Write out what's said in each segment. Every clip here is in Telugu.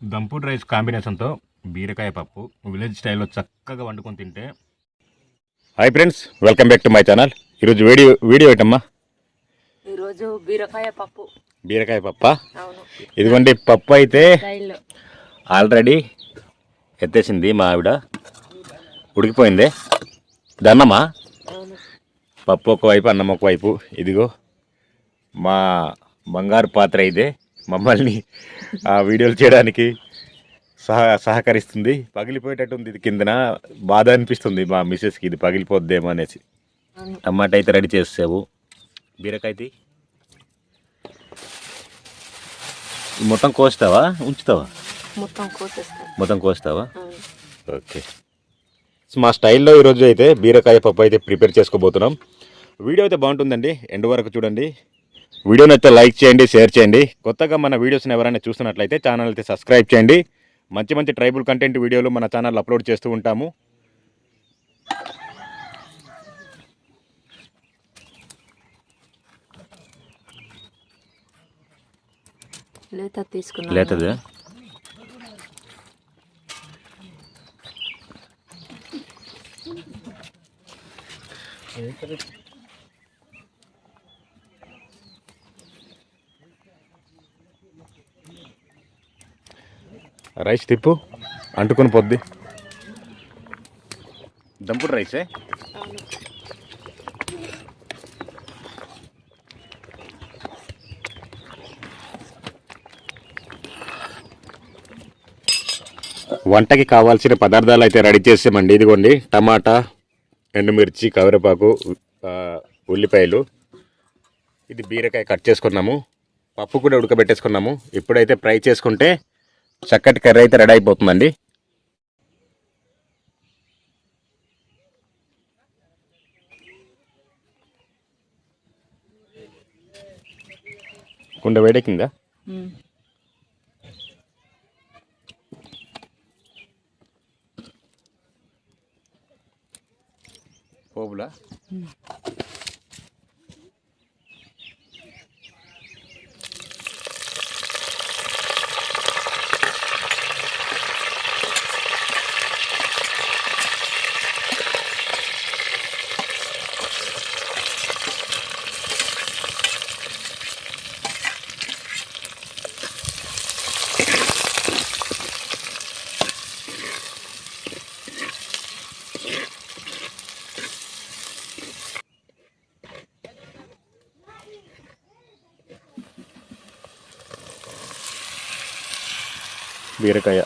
దంపూర్ రైస్ కాంబినేషన్తో బీరకాయ పప్పు. విలేజ్ స్టైల్లో చక్కగా వండుకొని తింటే hi friends welcome back to my channel ఈరోజు వీడియో వీడియో ఏంటమ్మా? ఈరోజు బీరకాయ పప్పు. బీరకాయ పప్ప? అవును. ఇదిగోండి పప్పు అయితే స్టైల్లో. ఆల్రెడీ ఎత్తేసింది మా ఆవిడ. ఉడికిపోయింది. దన్నమా? అవును. పప్పు ఒకవైపు అన్నం ఒకవైపు. ఇదిగో మా బంగారు పాత్ర అయితే మమ్మల్ని ఆ వీడియోలు చేయడానికి సహ సహకరిస్తుంది. పగిలిపోయేటట్టు ఉంది ఇది కిందన. బాధ అనిపిస్తుంది మా మిస్సెస్కి ఇది పగిలిపోద్దేమో అనేసి. టమాటా అయితే రెడీ చేసావు బీరకాయ తీ. మొత్తం కోస్తావా? ఉంచుతావా? మొత్తం కోసేస్తాను మొత్తం కోస్తావా? ఓకే. సో మా స్టైల్లో ఈరోజు అయితే బీరకాయ పప్పు అయితే ప్రిపేర్ చేసుకోబోతున్నాం. వీడియో అయితే బాగుంటుందండి. ఎండ్ వరకు చూడండి. వీడియోని అయితే లైక్ చేయండి షేర్ చేయండి. కొత్తగా మన వీడియోస్ని ఎవరైనా చూస్తున్నట్లయితే ఛానల్ అయితే సబ్స్క్రైబ్ చేయండి. మంచి మంచి ట్రైబుల్ కంటెంట్ వీడియోలు మన ఛానల్ అప్లోడ్ చేస్తూ ఉంటాము. లేత లేతది? రైస్ తిప్పు. అంటుకొని పొద్ది. దంపుడు రైసే? వంటకి కావాల్సిన పదార్థాలు అయితే రెడీ చేసామండి. ఇదిగోండి టమాటా ఎండుమిర్చి కరివేపాకు ఉల్లిపాయలు. ఇది బీరకాయ కట్ చేసుకున్నాము. పప్పు కూడా ఉడకబెట్టేసుకున్నాము. ఇప్పుడైతే ఫ్రై చేసుకుంటే చక్కటి కర్రీ అయితే రెడీ అయిపోతుందండి. కుండ వేడెక్కిందా? బీరకాయ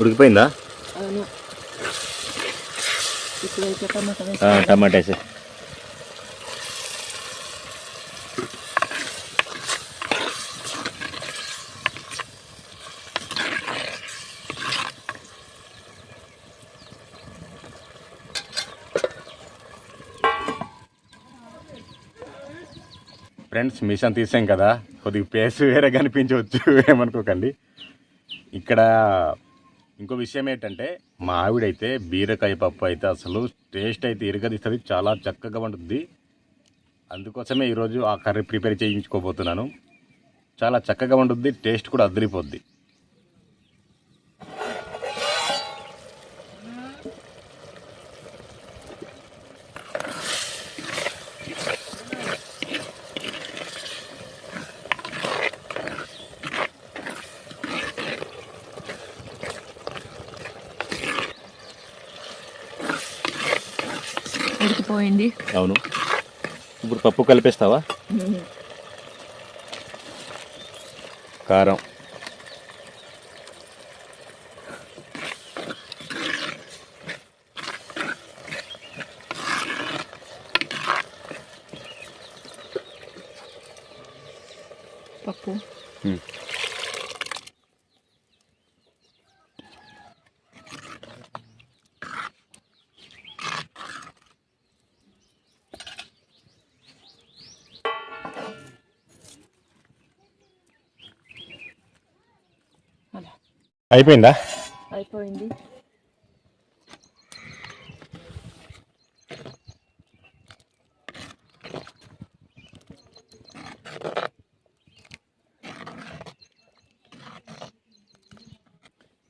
ఉడికిపోయిందా? టమాటా వేసే ఫ్రెండ్స్ మిషన్ తీసాం కదా? కొద్దిగా ప్లేస్ వేరే కనిపించవచ్చు ఏమనుకోకండి. ఇక్కడ ఇంకో విషయం ఏంటంటే మా ఆవిడైతే బీరకాయ పప్పు అయితే అసలు టేస్ట్ అయితే ఇరగదిస్తుంది చాలా చక్కగా ఉంటుంది అందుకోసమే ఈరోజు ఆ కర్రీ ప్రిపేర్ చేయించుకోబోతున్నాను. చాలా చక్కగా ఉంటుంది టేస్ట్ కూడా అదిరిపోద్ది. ఉడికిపోయింది. అవును. ఇప్పుడు పప్పు కలిపేస్తావా. కారం. పప్పు. అయిపోయిందా? అయిపోయింది.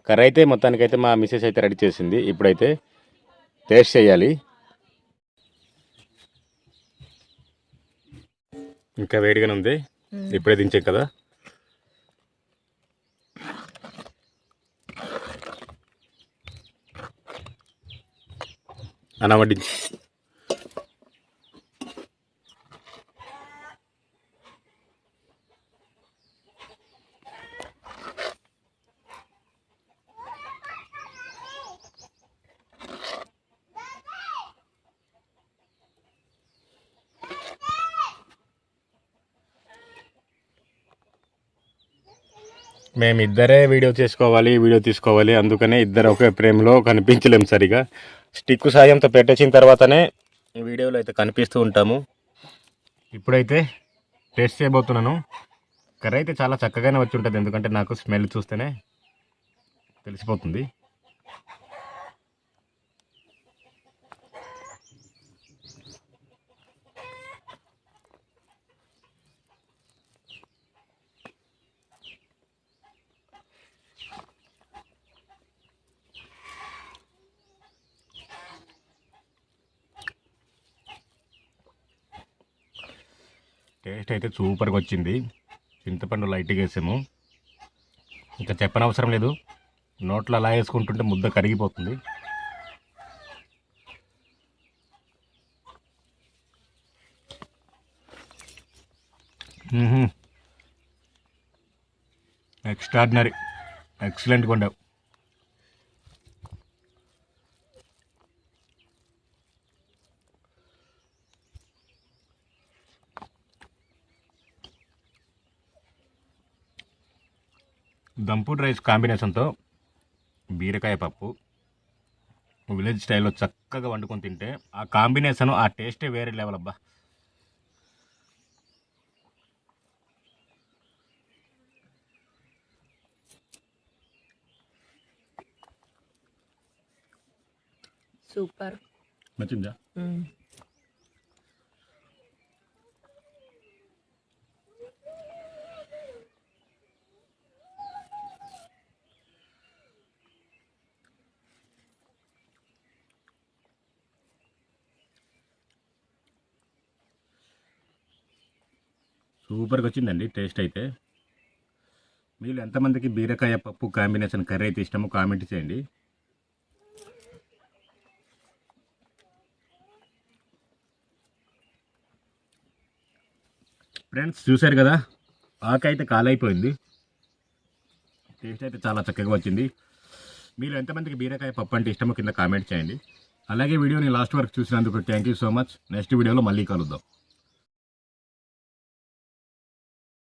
కర్రీ అయితే మొత్తానికైతే మా మిస్సెస్ అయితే రెడీ చేసింది. ఇప్పుడైతే టేస్ట్ చేయాలి. ఇంకా వేడిగానే ఉంది. ఇప్పుడే దించాం కదా. అన్న మేమిద్దరే మేము ఇద్దరే వీడియో చేసుకోవాలి వీడియో తీసుకోవాలి. అందుకనే ఇద్దరు ఒకే ప్రేమలో కనిపించలేం సరిగా. స్టిక్ సాయంతో పెట్టేసిన తర్వాతనే వీడియోలో అయితే కనిపిస్తూ ఉంటాము. ఇప్పుడైతే టేస్ట్ చేయబోతున్నాను. కర్రీ అయితే చాలా చక్కగానే వచ్చి ఉంటుంది ఎందుకంటే నాకు స్మెల్ చూస్తేనే తెలిసిపోతుంది. టేస్ట్ అయితే సూపర్గా వచ్చింది. చింతపండు లైట్గా వేసాము. ఇంకా చెప్పనవసరం లేదు. నోట్లో అలా వేసుకుంటుంటే ముద్ద కరిగిపోతుంది. ఎక్స్ట్రాడినరీ ఎక్సలెంట్గా ఉండవు దంపుడ్ రైస్ కాంబినేషన్తో బీరకాయ పప్పు విలేజ్ స్టైల్లో చక్కగా వండుకొని తింటే ఆ కాంబినేషన్ ఆ టేస్టే వేరే లెవెల్ అబ్బా. సూపర్. నచ్చిందా? సూపర్గా వచ్చిందండి టేస్ట్ అయితే. మీరు ఎంతమందికి బీరకాయ పప్పు కాంబినేషన్ కర్రీ అయితే ఇష్టమో కామెంట్ చేయండి. ఫ్రెండ్స్ చూశారు కదా ఆకైతే కాలైపోయింది. టేస్ట్ అయితే చాలా చక్కగా వచ్చింది. మీరు ఎంతమందికి బీరకాయ పప్పు అంటే ఇష్టమో కింద కామెంట్ చేయండి. అలాగే వీడియోని లాస్ట్ వరకు చూసినందుకు thank you so much. Next వీడియోలో మళ్ళీ కలుద్దాం.